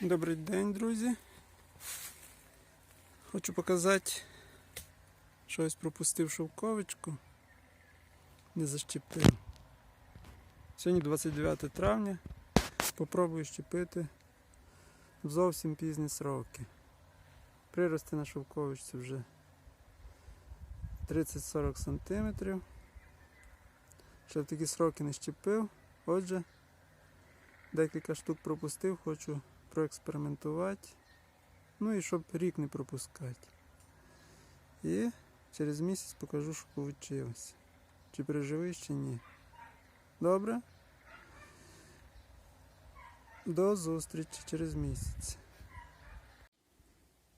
Добрий день, друзі. Хочу показати, що ось пропустив шовковичку, не защепив. Сьогодні 29 травня. Попробую щепити в зовсім пізні сроки. Прирости на шовковичці вже 30-40 см. Ще в такі сроки не щепив. Отже, декілька штук пропустив, хочу проекспериментувати. Ну і щоб рік не пропускати. І через місяць покажу, що вийшло. Чи переживий, чи ні. Добре? До зустрічі через місяць.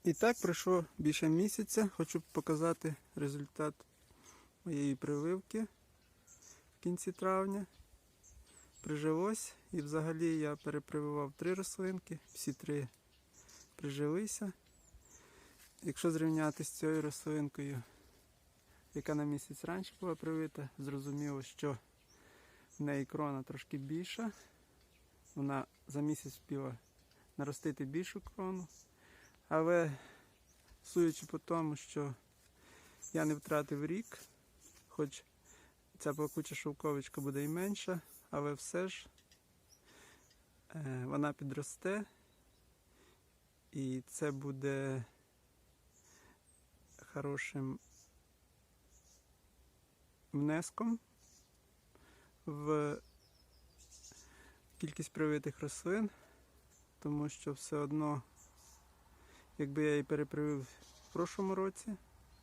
І так пройшло більше місяця. Хочу показати результат моєї прививки в кінці травня. Прижилось і взагалі я перепрививав три рослинки, всі три прижилися. Якщо зрівняти з цією рослинкою, яка на місяць раніше була привита, зрозуміло, що в неї крона трошки більша. Вона за місяць встигла наростити більшу крону. Але суючи по тому, що я не втратив рік, хоч ця плакуча шовковичка буде і менша, але все ж е, вона підросте і це буде хорошим внеском в кількість привитих рослин, тому що все одно, якби я її перепривив в прошлому році,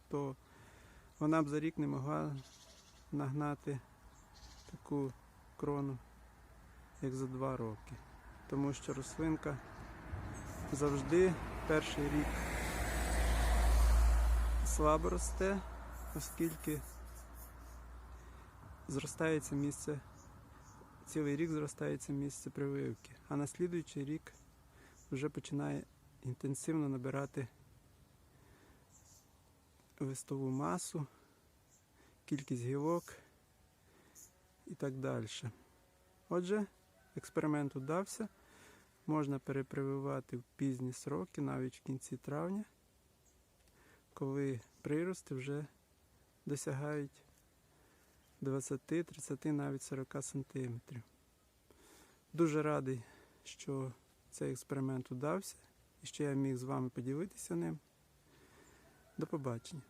то вона б за рік не могла нагнати таку крону, як за два роки. Тому що рослинка завжди перший рік слабо росте, оскільки зростається місце, цілий рік зростається місце прививки, а на слідуючий рік вже починає інтенсивно набирати листову масу, кількість гілок і так далі. Отже, експеримент удався. Можна перепрививати в пізні сроки, навіть в кінці травня, коли прирости вже досягають 20, 30, навіть 40 сантиметрів. Дуже радий, що цей експеримент удався і що я міг з вами поділитися ним. До побачення.